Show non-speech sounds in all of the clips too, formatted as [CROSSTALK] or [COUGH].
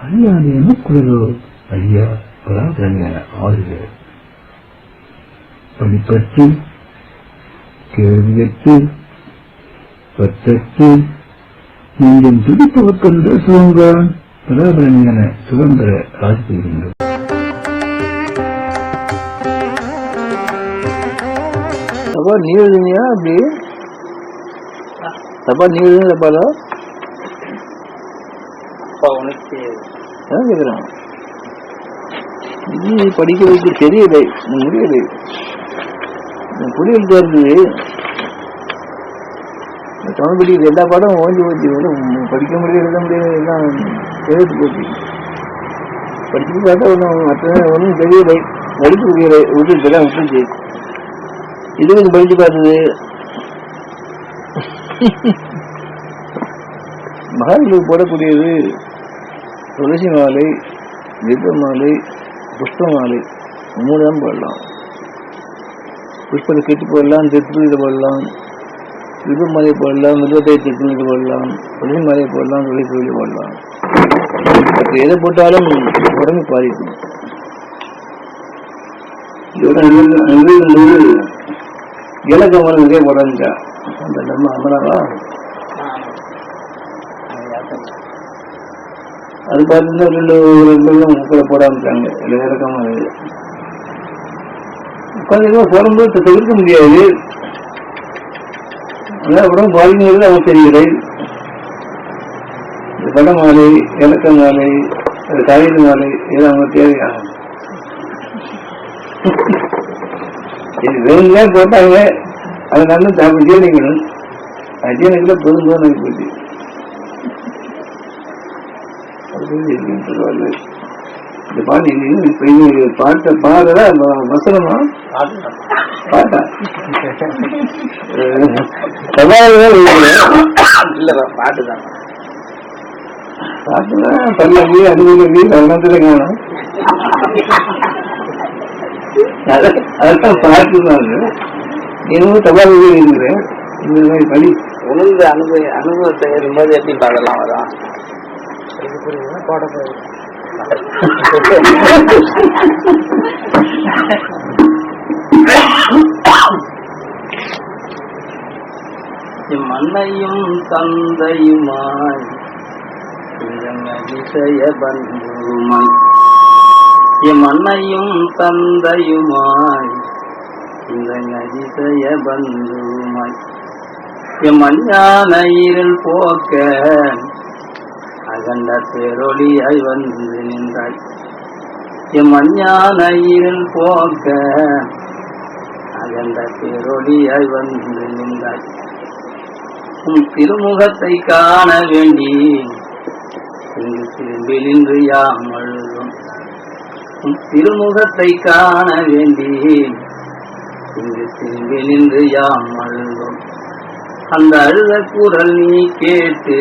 அல்லாது எனக்குள்ளதோ ஐயா பராதரஞான ஆறுகிறார் படிப்பற்று கேள்வியற்று பற்றற்று நெஞ்சம் துடிப்பவர்க்கென்ற சுகங்கான் பராபரஞான சுதந்திர பெறுகின்றோம் அப்பா நீ எழுதுனியா அப்படி? அப்பா நீ எழுதுன தப்பாலா அதான் கேட்குறான் இது படிக்கிறதுக்கு தெரியலை முடியலை புரியல் இருக்குது தமிழ் படிக்கிற எல்லா பாடம் ஓஞ்சி போச்சு படிக்க முடியல எழுத முடியாது எல்லாம் எழுத்து போச்சு படிச்சு பார்த்தா ஒன்றும் மற்ற ஒன்றும் தெரியலை படிக்க முடியல விட்டுலாம் விட்டுச்சு இது கொஞ்சம் படிச்சு பார்த்தது. மகான்களுக்கு போடக்கூடியது துளசி மாலை வில்வ மாலை புஷ்ப மாலை மூணு தான் போடலாம். புஷ்பத்தை கெட்டு போடலாம் திருப்பதியில் போடலாம் வில்வ மாலை போடலாம் வில்வத்தை திருப்பதியில் போடலாம் துளசி மாலையை போடலாம் துளசி கோயிலில் போடலாம் எதை போட்டாலும் உடம்பு பாதிக்கும். இலக்கமான நிறைய போடாதுக்கா அந்த நம்ம அமராவா? அது பார்த்தீங்கன்னா ரெண்டு ரெண்டு முக்கில் போட ஆரம்பிச்சாங்க இல்லை இறக்கமா உட்காந்து போடும்போது தவிர்க்க முடியாது. ஆனால் உடம்பு பாதிங்கிறது அவன் தெரியலை. இந்த பட மாலை இலக்க மாலை அது காகித மாலை இதெல்லாம் அவங்க தேவையாகும். இது வேணுங்களே போட்டாங்க அது நல்லா சாப்பிட்டு ஜீரணிக்கணும். அது போதும் போதும் எனக்கு போச்சு. அப்படின்னு இருக்குன்னு சொல்லுவாரு இந்த பாட்டு இப்ப இது பாட்டை பாடுறதா வசனமா? பாட்டா? சவால்தான் இல்ல பாட்டு தான் பாட்டுதான் பல்லவி அனுபவி கவனத்துல காணும் அத- அதான் பாட்டு தான் அது. இன்னும் தபால் இருக்கிறேன் இந்த மாதிரி படி. உணர்ந்து அனுபவ அனுபவத்தை இருக்கும்போது எப்படி பாடலாம் வரும் மண்ணையும் தந்தையுமாய் இதன் அதிசய பந்துமாய் எம் அன்னையும் தந்தையுமாய் இந்த அதிசய பந்துமாய் எம் அஞ்ஞான இருள் போக்க அகண்ட பேரொளியாய் வந்து நின்றாய். எம் அஞ்ஞான இருள் போக்க அகண்ட பேரொளியாய் வந்து நின்றாய். உன் திருமுகத்தை காண வேண்டி இங்கு திரும்பி நின்று யாம் அழுதும். உன் திருமுகத்தை காண வேண்டி இங்கு திரும்பி நின்று யாம் அழுதும். அந்த அழுத குரல் நீ கேட்டு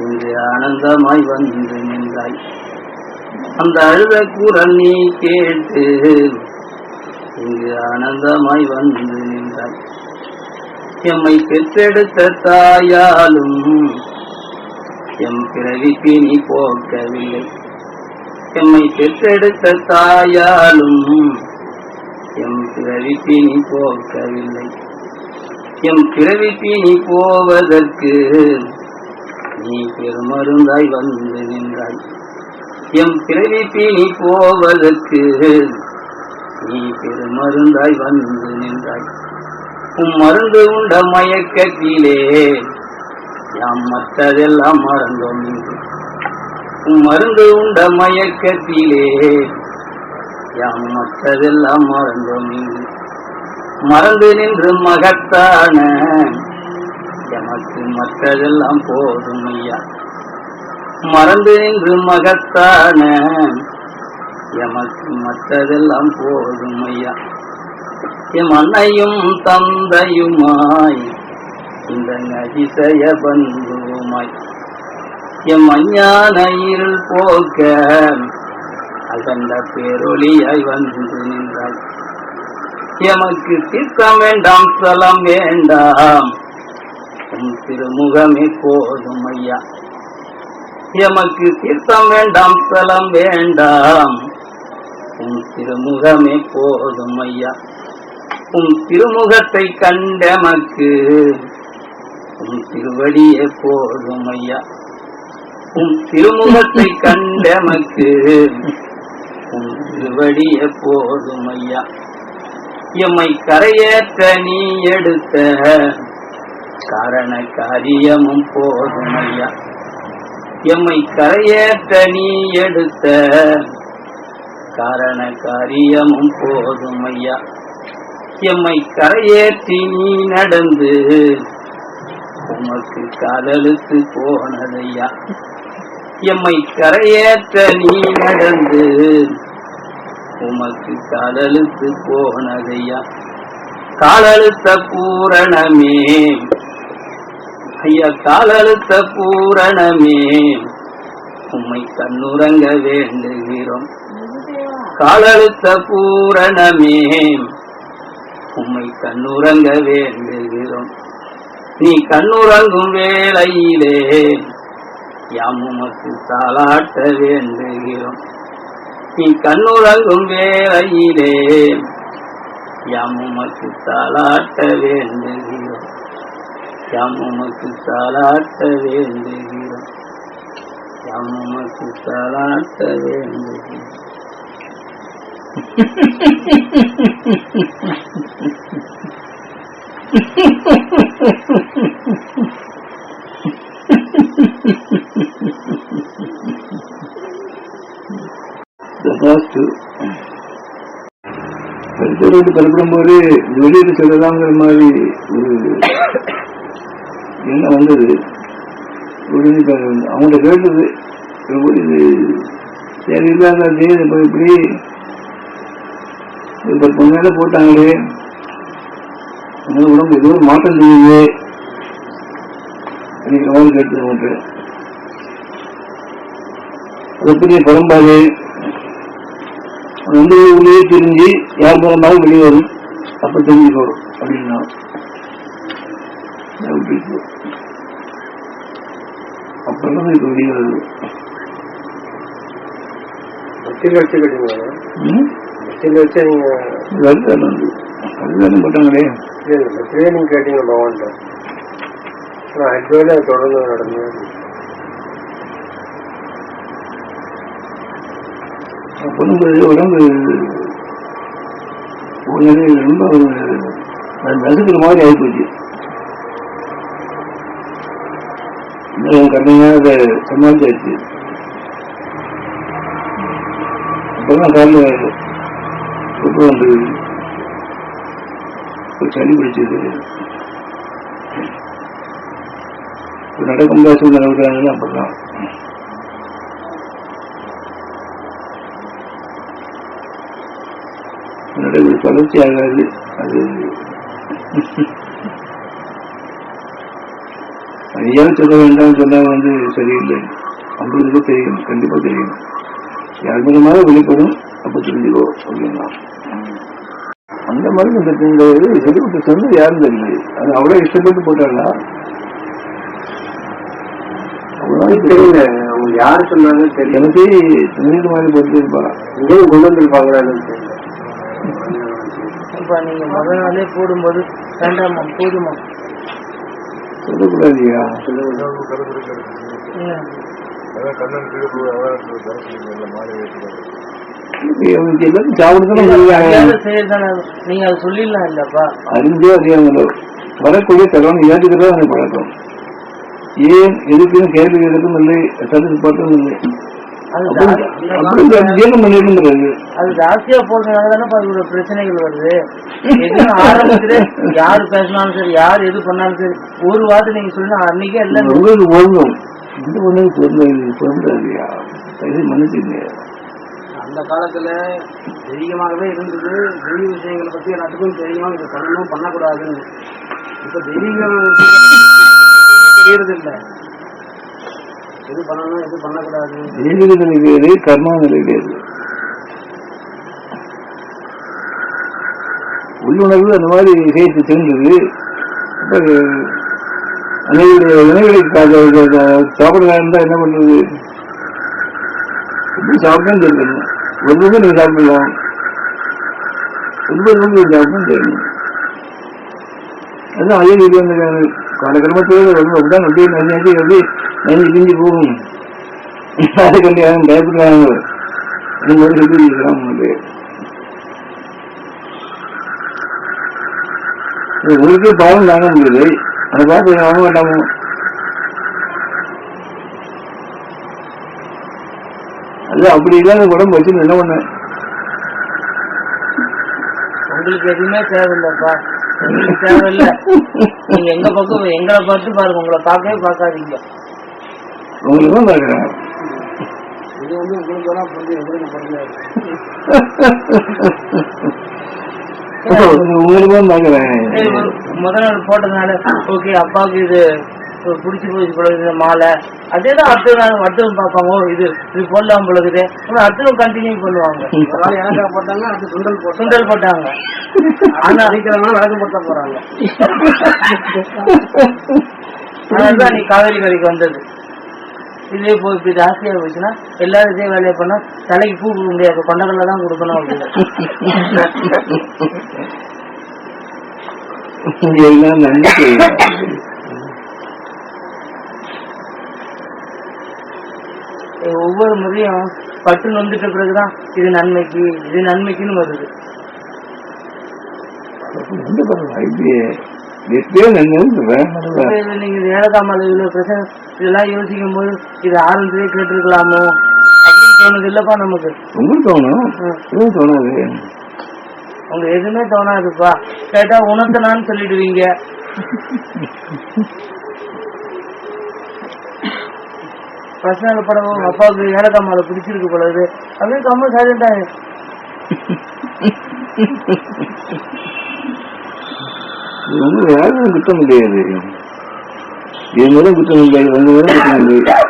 இங்கு ஆனந்தமாய் வந்து நின்றாய். அந்த அழுத குரல் நீ கேட்டு இங்கு ஆனந்தமாய் வந்து நின்றாய். எம்மை பெற்றெடுத்த தாயாலும் எம் பிறவிக்கு நீ போக்கவில்லை. எம்மை பெற்றெடுத்த தாயாலும் எம் பிறவிக்கு நீ போக்கவில்லை. எம் பிறவிக்கு நீ போவதற்கு நீ பெருமருந்தாய் வந்து நின்றாய். எம் பிறவிக்கு நீ போவதற்கு நீ பெருமருந்தாய் வந்து நின்றாய். உம் மருந்து உண்ட மயக்கத்திலே யாம் மற்றதெல்லாம் மறந்தோம் நின்று உம் மருந்து உண்ட மயக்கத்திலே யாம் மற்றதெல்லாம் மறந்தோம் நின்று மறந்து நின்று மகத்தான எமக்கு மற்றதெல்லாம் போதும் ஐயா. மறந்து நின்று மகத்தான. எமக்கு மற்றதெல்லாம் போதும் ஐயா. எம் அன்னையும் தந்தையுமாய் இந்த அதிசய பந்துமாய் எம் அஞ்ஞான இருள் போக்க அகண்ட பேரொளியாய் வந்து நின்றாய். எமக்கு சித்தம் வேண்டாம் ஸ்தலம் வேண்டாம். உன் திருமுகமே போதும் ஐயா. எமக்கு தீர்த்தம் வேண்டாம் ஸ்தலம் வேண்டாம். உன் திருமுகமே போதும் ஐயா. உன் திருமுகத்தை கண்டமக்கு உன் திருவடியே போதும் ஐயா. உம் திருமுகத்தை கண்டமக்கு உன் திருவடியே போதும் ஐயா. எம்மை கரையேற்ற நீ எடுத்த காரண காரியமும் போதும் ஐயா எம்மை கரையேற்ற நீ எடுத்த காரண காரியமும் போதும் ஐயா எம்மை கரையேற்றி நீ நடந்து உமக்கு காதலுக்கு போனதையா? எம்மை கரையேற்ற நீ நடந்து உமக்கு காதலுக்கு போனதையா? காலழுத்த பூரணமே ஐயா காலழுத்த பூரணமே. உம்மை கண்ணுறங்க வேண்டுகிறோம். காலழுத்த பூரணமே. உம்மை கண்ணுறங்க வேண்டுகிறோம். நீ கண்ணுறங்கும் வேளையிலே யாம் உமக்கு தாளாட்ட வேண்டுகிறோம். நீ கண்ணுறங்கும் வேளையிலே யாம் உமக்கு தாளாட்ட வேண்டுகிறோம். யாம் உமக்கு தாளாட்ட வேண்டுகிறோம். யாம் உமக்கு தாளாட்ட வேண்டுகிறோம். ததாஸ்து கருத்தரோடு போது வெளியில சொல்லலாங்கிற மாதிரி ஒரு என்ன வந்தது? உடனே அவங்கள்ட்ட கேட்டது இது தேவையில்லாத இதே போய் இப்படி இப்போ பொண்ணால போட்டாங்களே. அந்த உடம்பு ஏதோ ஒரு மாற்றம் தெரியுது. அப்படிங்கிற மாதிரி கேட்டது அவங்கள்ட்ட. அது பெரிய பரம்பாடு. அது வந்து உள்ளே தெரிஞ்சு யார் மூலமாக வெளியே வரும். அப்போ தெரிஞ்சுக்கோ அப்படின்னா நான் விட்டுட்டு. அப்பதான் இப்ப வெளியே வருது மத்தியில் வச்சு கட்டிங்களா ம்? மத்தியில் வச்சு நீங்க அதுதான் வந்து. அதுதானே போட்டாங்களே. நீங்க கேட்டீங்க பகவான்கிட்ட அது தொடர்ந்து நடந்தது. பொண்ணுங்க உடம்பு ரொம்ப நசுக்கிற மாதிரி ஆகிப்போச்சு கடுமையாக அதை சமாளிச்சாச்சு அப்பதான் காலில் ரொம்ப வந்து சளி பிடிச்சது நடக்க முடியாத சூழ்நிலை இருக்கிறாங்கன்னு அப்படிதான் நடக்கிறது தொடர்ச்சி ஆகாது அது ஐயா சொல்ல வேண்டாம் சொன்னா வந்து சரியில்லை. அவங்களுக்கு தெரியும் கண்டிப்பா தெரியும். யார் மூலமாக வெளிப்படும் அப்ப தெரிஞ்சுக்கோ அப்படின்னா. அந்த மாதிரி இந்த இந்த சொன்னது யாரும் தெரியல. அது அவ்வளவு இஷ்டப்பட்டு போட்டாங்களா தெரியல. அவங்க யார் சொன்னாங்க தெரியல. எனக்கு மாதிரி கொண்டு வந்திருப்பாங்களான்னு தெரியல. இப்ப முதல் நாளே போடும்போது வேண்டாமா போதுமா சொல்லக்கூடாது இல்லையா ஏன்? அவங்களுக்கு எல்லாரும் சாப்பிடுறதும் அறியாத செயல் தானே அது. நீங்க அதை சொல்லிடலாம் இல்லப்பா அறிஞ்சோ அறியாமலோ வரக்கூடிய தகவல் ஏற்றுக்கிறதா அந்த பழக்கம். ஏன் எதுக்குன்னு கேள்வி கேட்கும் இல்லை சதுக்கு பார்த்ததும் இல்லை. அது ஜாஸ்தியா போறதுனால தானே அதோட பிரச்சனைகள் வருது. எதுவும் ஆரம்பத்துல யாரு பேசினாலும் சரி யார் எது பண்ணாலும் சரி ஒரு வார்த்தை நீங்க சொன்னா அன்னைக்கே எல்லாம் ஒழுங்கும் இந்த பொண்ணு பொருந்த பொருந்தாதியா இது மன்னிச்சுங்க அந்த காலத்துல தெய்வமாகவே இருந்தது தெய்வ விஷயங்களை பத்தி எல்லாத்துக்கும் தெரியும் இது பண்ணணும் பண்ணக்கூடாதுன்னு. இப்ப தெய்வீக தெரியறது இல்ல எது நிலை வேறு கர்மா நிலை வேறு உள்ளுணர்வு அந்த மாதிரி சேர்த்து சென்றது அப்ப அனைவருடைய வினைகளை சாப்பிடலாம் இருந்தா என்ன பண்றது? எப்படி சாப்பிட்டான்னு தெரியணும் ஒன்பது ரூபாய் நீங்க சாப்பிடலாம். ஒன்பது ரூபாய் சாப்பிட்டா தெரியணும். அதுதான் அதே இது வந்து காலக்கிரமத்தில் அப்படிதான் அப்படியே நன்றி எப்படி நன்றி பிஞ்சு போகும் அது கல்யாணம் பயப்படுறாங்க இந்த மாதிரி சொல்லி இருக்கிறாங்க உங்களுக்கு பாவம் தாங்க முடியுது அதை பார்த்து வாங்க மாட்டாமோ அது அப்படி இல்லாத உடம்பு வச்சு என்ன பண்ண? உங்களுக்கு எதுவுமே தேவையில்லைப்பா. தேவையில்ல. நீங்க எங்க பக்கம் எங்களை பார்த்து பாருங்க. உங்களை பார்க்கவே பார்க்காதீங்க. உங்களுக்கு இது வந்து உங்களுக்கு எல்லாம் புரிஞ்சு எங்களுக்கு புரியாது உங்களுக்கு தான் பார்க்குறேன். சரி, ஒரு முத நாள் போட்டதுனால ஓகே அப்பாவுக்கு இது பிடிச்சி போச்சு போல இந்த மாலை. அதே தான் அடுத்த நாள் அடுத்தவங்க பார்ப்பாங்க இது இது போடலாம் அப்புறம் அடுத்தவங்க கண்டினியூ பண்ணுவாங்க. எனக்கு போட்டாங்க அது சுண்டல் போட்டு சுண்டல் போட்டாங்க. ஆனா அடிக்கிறவங்க வழக்கு போட்ட போறாங்க. அதனாலதான் நீ காவேரி கரைக்கு வந்தது. இதே போய் இப்படி ஜாஸ்தியா போச்சுன்னா எல்லாரும் இதே வேலையை பண்ணா தலைக்கு பூ கொடுக்க முடியாது கொண்டகல்ல தான் கொடுக்கணும் அப்படின்னு. எல்லாம் நம்பிக்கை ஒவ்வொரு முறையும் பட்டு நொந்துட்ட பிறகுதான் இது நன்மைக்கு இது நன்மைக்குன்னு வருது. நீங்க ஏழகாமல் இவ்வளவு பிரச்சனை இதெல்லாம் யோசிக்கும் போது இது ஆரம்பத்திலே கேட்டிருக்கலாமோ? அப்படின்னு தோணுது இல்லப்பா நமக்கு. உங்களுக்கு தோணும்? தோணாது? உங்க எதுவுமே தோணாதுப்பா. கேட்டா உணர்த்தனான்னு சொல்லிடுவீங்க. பர்சனல் படம் உங்க அப்பாவுக்கு ஏலக்காமால பிடிச்சிருக்கு போலது அப்படின்னு கம்ம சைலண்டாங்க இது வந்து யாரும் குத்தம் முடியாது இது. மூலம் குத்தம் முடியாது வந்து மூலம் குத்தம் முடியாது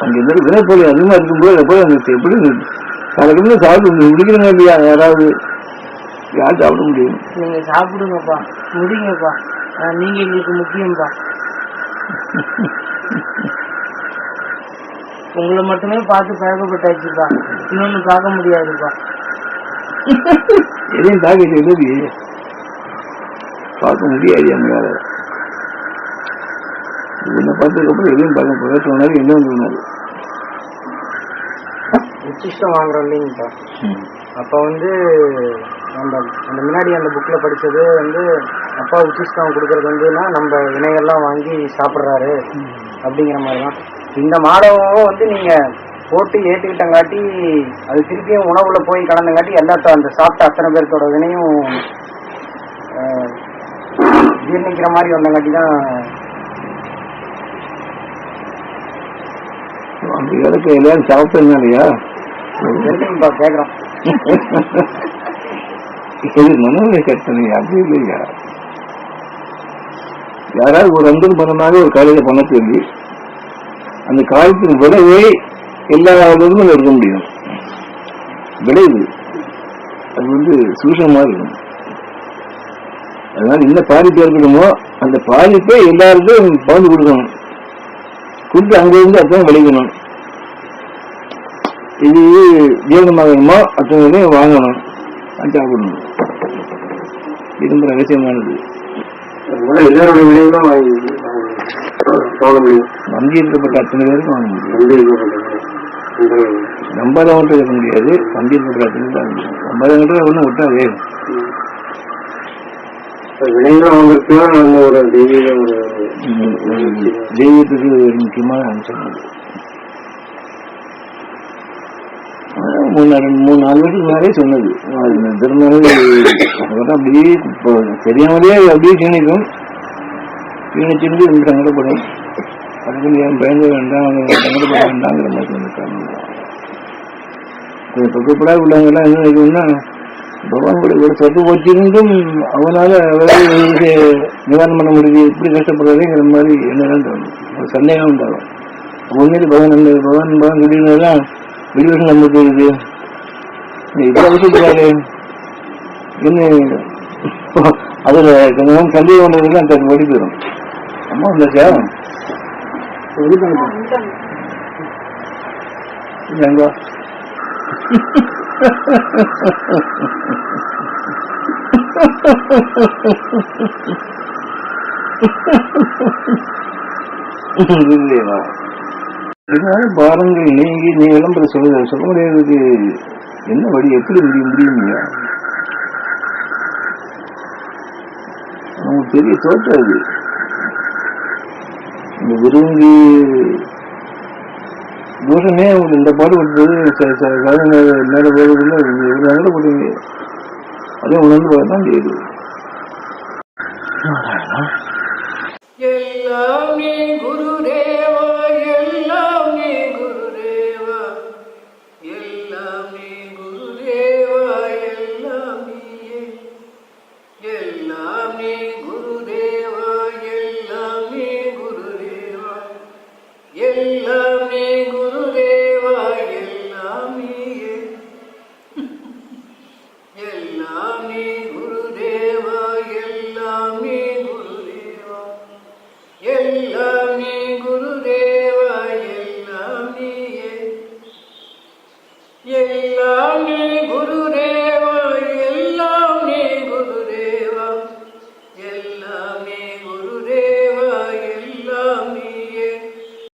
அங்க இந்த வினைப்பொருள் அதிகமா இருக்கும்போது அதை போய் அந்த எப்படி காலக்கிழமை சாப்பிட்டு இல்லையா? யாராவது? யார் சாப்பிட முடியும். நீங்க சாப்பிடுங்கப்பா. முடிங்கப்பா. நீங்க எங்களுக்கு முக்கியம்ப்பா [LAUGHS] உங்களை மட்டுமே பார்த்து பழக்கப்பட்டாச்சுப்பா இன்னொன்னு பார்க்க முடியாதுப்பா. எதையும் தாக்கிட்டு எழுதி பார்க்க முடியாது எங்களால உன்னை பார்த்ததுக்கப்புறம் எதையும் பார்க்க போக சொன்னாரு என்ன சொன்னாரு? உச்சிஷ்டம் வாங்குறோம் இல்லைங்கப்பா. அப்ப வந்து அந்த அந்த முன்னாடி அந்த புக்ல படிச்சது வந்து அப்பா உச்சிஷ்டம் கொடுக்கறது வந்துன்னா நம்ம வினைகள்லாம் வாங்கி சாப்பிடுறாரு. அப்படிங்கிற மாதிரி தான் இந்த மாடவும் வந்து நீங்க போட்டு ஏத்துக்கிட்டங்காட்டி அது திருப்பியும் உணவுல போய் கலந்தங்காட்டி எல்லாத்த அந்த சாப்பிட்ட அத்தனை பேர்த்தோட வினையும் ஜீரணிக்கிற மாதிரி வந்தங்காட்டி தான் அந்த இடத்துல எல்லாரும் சாப்பிட்டதுனாலயா தெரியுங்கப்பா கேக்குறோம். இது மனநிலை கட்டணை அப்படி இல்லையா? யாராவது ஒரு அன்பன் பண்ணனாலே ஒரு காலையில பண்ண சொல்லி அந்த காலத்தின் விளைவை எல்லாருக்கும் எடுக்க முடியும். விளைவு அது வந்து சூஷமா இருக்கும். அதனால என்ன பாதிப்பு ஏற்படுமோ அந்த பாதிப்பை எல்லாருக்கும் பகிர்ந்து கொடுக்கணும். கொடுத்து அங்கிருந்து இருந்து விளைவிக்கணும். விளைக்கணும் இது ஜீவனமாகணுமோ அத்தனை வாங்கணும். சாப்பிடணும் இது ரொம்ப ரகசியமானது. எல்லாருடைய விலையும் வங்கி. இருக்கப்பட்ட அத்தனை பேருக்கும் வாங்க முடியும் நம்பாதவன்ட்டு இருக்க. முடியாது. வங்கி இருக்கப்பட்ட அத்தனை முடியும் நம்பாதவன்ட்டு ஒன்றும் தெய்வீக ஒரு தெய்வத்துக்கு ஒரு முக்கியமான அம்சம். மூணு மூணு நாலு வருஷத்துக்கு முன்னாடியே சொன்னது. அதுக்கப்புறம் அப்படியே தெரியாமலே அப்படியே சீனிக்கும் திரும்பி ரொம்ப சங்கடப்படும். அதுக்கு ஏன் பயந்து வேண்டாம் அவங்க சங்கடப்பட வேண்டாங்கிற மாதிரி வந்துட்டாங்க கொஞ்சம் பக்கப்படா உள்ளவங்க உள்ளவங்கெல்லாம் என்ன நினைக்கணும்னா பகவான் கூட ஒரு சொத்து போச்சிருந்தும் அவனால அவருக்கு நிவாரணம் பண்ண முடியுது எப்படி கஷ்டப்படுறதுங்கிற மாதிரி என்னதான் தோணும். ஒரு சந்தேகம் உண்டாகும் உண்மையில பகவான் அந்த பகவான் பகவான் சொல்லியிருந்ததான் வெளிவசம் நமக்கு இது இவ்வளோ அவசியத்துக்காரு என்ன? அதில் கொஞ்சம் சந்தேகம் பண்றதுக்கு அந்த வழி போயிடும். அம்மா வந்தாச்சா எங்க இல்லையா இதனால பாருங்கள் நீங்கி நீ விளம்பரம் சொல்ல சொல்ல முடியாததுக்கு என்ன வழி? எப்படி முடியும் முடியுங்க நமக்கு பெரிய தோற்றம் அது. இந்த விரும்பி தூரமே உங்களுக்கு இந்த பாடுபட்டது சில சில காலங்கள் நேர போகிறதுல இவ்வளோ நேரம் போட்டீங்க அதே உணர்ந்து பார்த்து தான் தெரியுது எல்லாமே குரு Love.